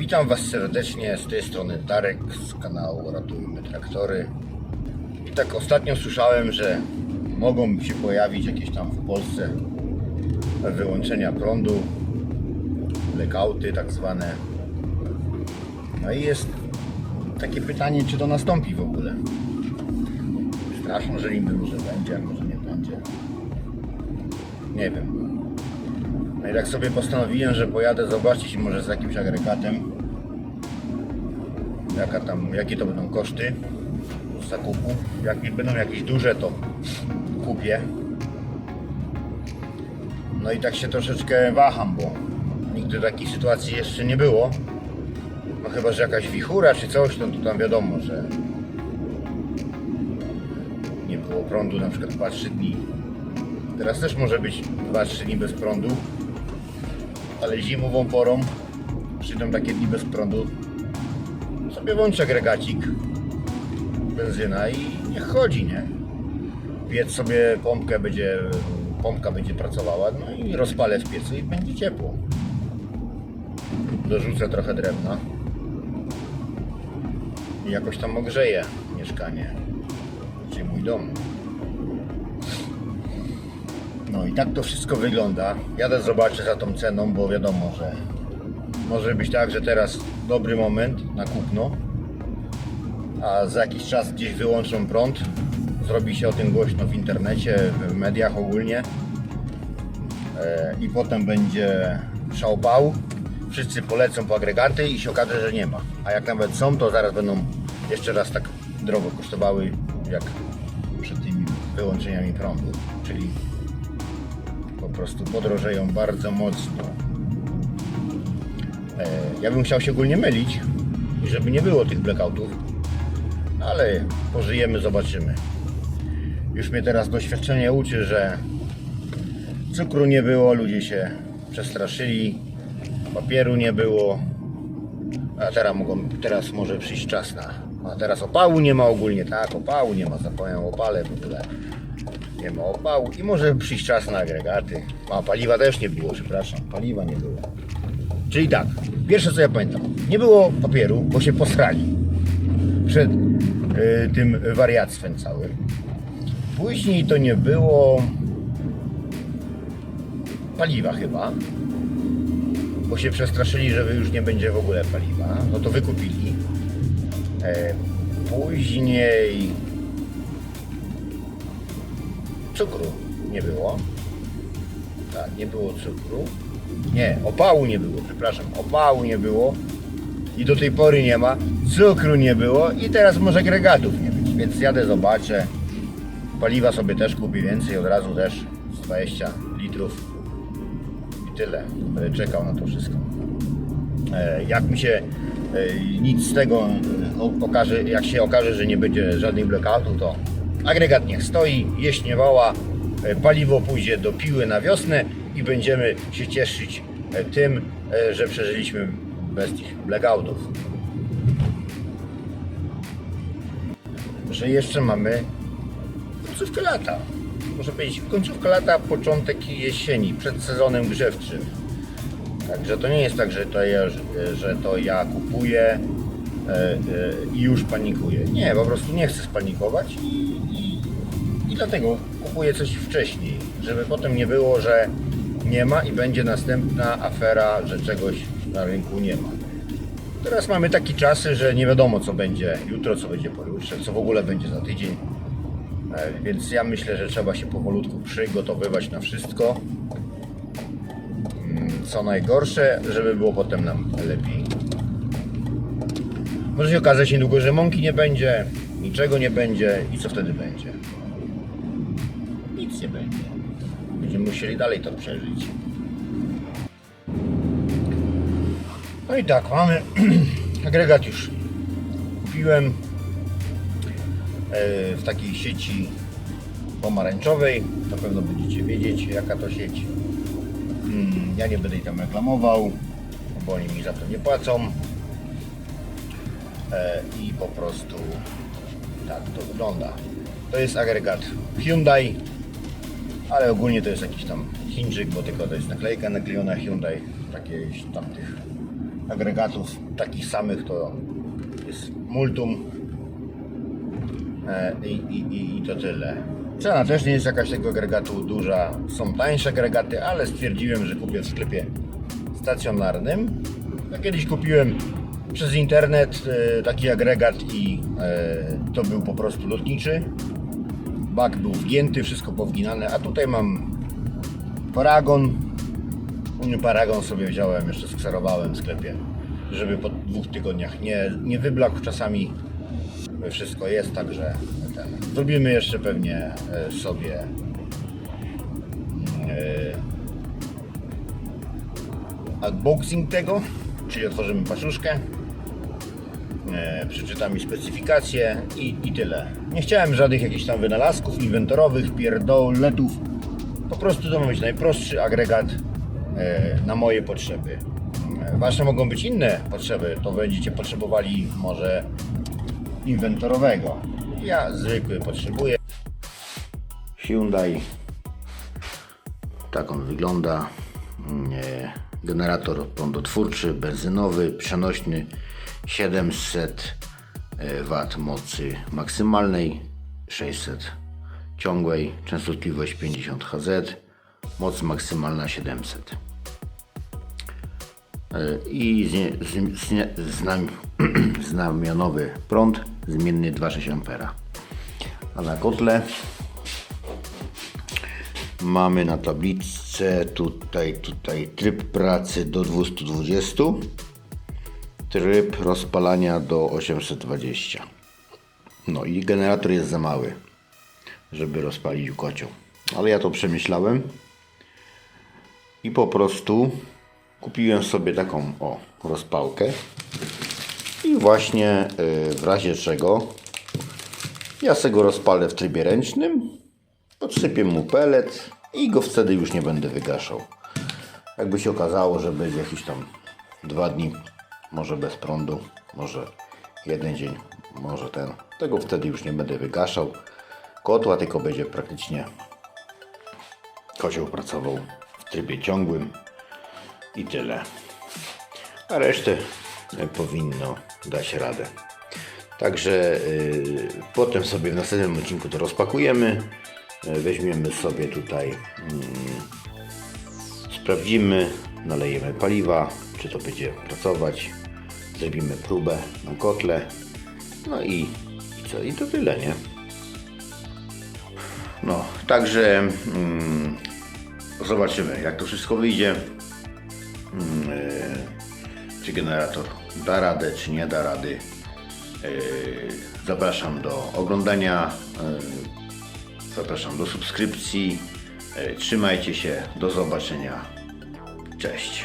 Witam Was serdecznie z tej strony Darek z kanału Ratujmy Traktory. I tak ostatnio słyszałem, że mogą się pojawić jakieś tam w Polsce wyłączenia prądu, blackouty tak zwane. No i jest takie pytanie, czy to nastąpi w ogóle. Straszno, że niby może będzie, a może nie będzie. Nie wiem. No i tak sobie postanowiłem, że pojadę zobaczyć może z jakimś agregatem jaka tam, jakie to będą koszty zakupu. Jak będą jakieś duże to kupię. No i tak się troszeczkę waham, bo nigdy takiej sytuacji jeszcze nie było. No chyba, że jakaś wichura czy coś, no to tam wiadomo, że nie było prądu na przykład 2-3 dni. Teraz też może być 2-3 dni bez prądu, ale zimową porą przyjdą takie dni bez prądu. Sobie włączę agregacik, benzyna i niech chodzi, nie? Piec sobie pompkę będzie, pompka będzie pracowała, no i rozpalę w piecu i będzie ciepło. Dorzucę trochę drewna i jakoś tam ogrzeję mieszkanie, czy mój dom. No i tak to wszystko wygląda. Jadę zobaczę za tą ceną, bo wiadomo, że może być tak, że teraz dobry moment na kupno, a za jakiś czas gdzieś wyłączą prąd. Zrobi się o tym głośno w internecie, w mediach ogólnie. E, I potem będzie szałpał. Wszyscy polecą po agregaty i się okaże, że nie ma. A jak nawet są, to zaraz będą jeszcze raz tak drogo kosztowały, jak przed tymi wyłączeniami prądu. Czyli prostu podrożeją bardzo mocno. E, Ja bym chciał się ogólnie mylić, i żeby nie było tych blackoutów, ale pożyjemy, zobaczymy. Już mnie teraz doświadczenie uczy, że cukru nie było, ludzie się przestraszyli, papieru nie było, a teraz, mogą, teraz może przyjść czas na. A teraz opału nie ma ogólnie, tak, opału nie ma, zapomniałem o opale w ogóle. Nie ma opału i może przyjść czas na agregaty. A paliwa też nie było, przepraszam, paliwa nie było. Czyli tak, pierwsze co ja pamiętam, nie było papieru, bo się posrali przed y, tym wariactwem całym. Później to nie było paliwa chyba, bo się przestraszyli, że już nie będzie w ogóle paliwa, no to wykupili. E, później cukru nie było. Tak, nie było cukru. Nie, opału nie było, przepraszam, opału nie było. I do tej pory nie ma. Cukru nie było i teraz może agregatów nie być. Więc jadę, zobaczę. Paliwa sobie też kupię więcej, od razu też z 20 litrów. I tyle. Będę czekał na to wszystko. E, Jak mi się e, nic z tego e, okaże, jak się okaże, że nie będzie żadnych blackoutu, to agregat niech stoi, jeść nie woła, e, paliwo pójdzie do piły na wiosnę i będziemy się cieszyć e, tym, e, że przeżyliśmy bez tych blackoutów. Że jeszcze mamy końcówkę lata. Muszę powiedzieć, końcówka lata, początek jesieni, przed sezonem grzewczym. Także to nie jest tak, że to ja, że to ja kupuję i już panikuję. Nie, po prostu nie chcę spanikować i dlatego kupuję coś wcześniej, żeby potem nie było, że nie ma i będzie następna afera, że czegoś na rynku nie ma. Teraz mamy takie czasy, że nie wiadomo co będzie jutro, co będzie pojutrze, co w ogóle będzie za tydzień. E, Więc ja myślę, że trzeba się powolutku przygotowywać na wszystko co najgorsze, żeby było potem nam lepiej. Może się okazać niedługo, że mąki nie będzie, niczego nie będzie i co wtedy będzie? Nie będzie. Będziemy musieli dalej to przeżyć. No i tak, mamy agregat już kupiłem e, w takiej sieci pomarańczowej. Na pewno będziecie wiedzieć jaka to sieć. Mm, Ja nie będę jej tam reklamował, bo oni mi za to nie płacą. E, I po prostu tak to wygląda. To jest agregat Hyundai, ale ogólnie to jest jakiś tam Chińczyk, bo tylko to jest naklejka naklejona Hyundai, takich tamtych agregatów takich samych to jest Multum E, i, i, i, i to tyle. Cena też nie jest jakaś tego agregatu duża. Są tańsze agregaty, ale stwierdziłem, że kupię w sklepie stacjonarnym. Ja kiedyś kupiłem przez internet e, taki agregat i e, to był po prostu lotniczy. Bak był wgięty, wszystko powginane, a tutaj mam Paragon. Paragon sobie wziąłem, jeszcze skserowałem w sklepie, żeby po dwóch tygodniach nie, nie wyblakł. Czasami wszystko jest, także ten. zrobimy jeszcze pewnie e, sobie e, unboxing tego, czyli otworzymy paczuszkę, przeczytam mi specyfikację i, i tyle. Nie chciałem żadnych jakichś tam wynalazków inwentorowych, pierdoletów. Po prostu to ma być najprostszy agregat e, na moje potrzeby. E, Wasze mogą być inne potrzeby, to będziecie potrzebowali może inwentorowego. Ja zwykły potrzebuję. Hyundai. Tak on wygląda. Nie. Generator prądotwórczy, benzynowy, przenośny 700 W mocy maksymalnej, 600 ciągłej, częstotliwość 50 Hz, moc maksymalna 700 i znie- z- znie- znam, znamionowy prąd zmienny 2,6 A. A na kotle mamy na tabliczce tutaj, tutaj tryb pracy do 220, tryb rozpalania do 820. No i generator jest za mały, żeby rozpalić kocioł. Ale ja to przemyślałem i po prostu kupiłem sobie taką o rozpałkę i właśnie y, w razie czego ja sobie go rozpalę w trybie ręcznym, podsypię mu pelet i go wtedy już nie będę wygaszał. Jakby się okazało, że będzie jakiś tam dwa dni, może bez prądu, może jeden dzień, może ten, tego wtedy już nie będę wygaszał kotła, tylko będzie praktycznie kocioł pracował w trybie ciągłym i tyle. A resztę e, powinno dać radę. Także y, potem sobie w następnym odcinku to rozpakujemy. E, Weźmiemy sobie tutaj, mm, sprawdzimy, nalejemy paliwa, czy to będzie pracować. Zrobimy próbę na kotle. No i, i co? I to tyle, nie? No, także mm, zobaczymy, jak to wszystko wyjdzie. Mm, e, czy generator da radę, czy nie da rady. E, Zapraszam do oglądania, zapraszam do subskrypcji. E, Trzymajcie się, do zobaczenia. Cześć.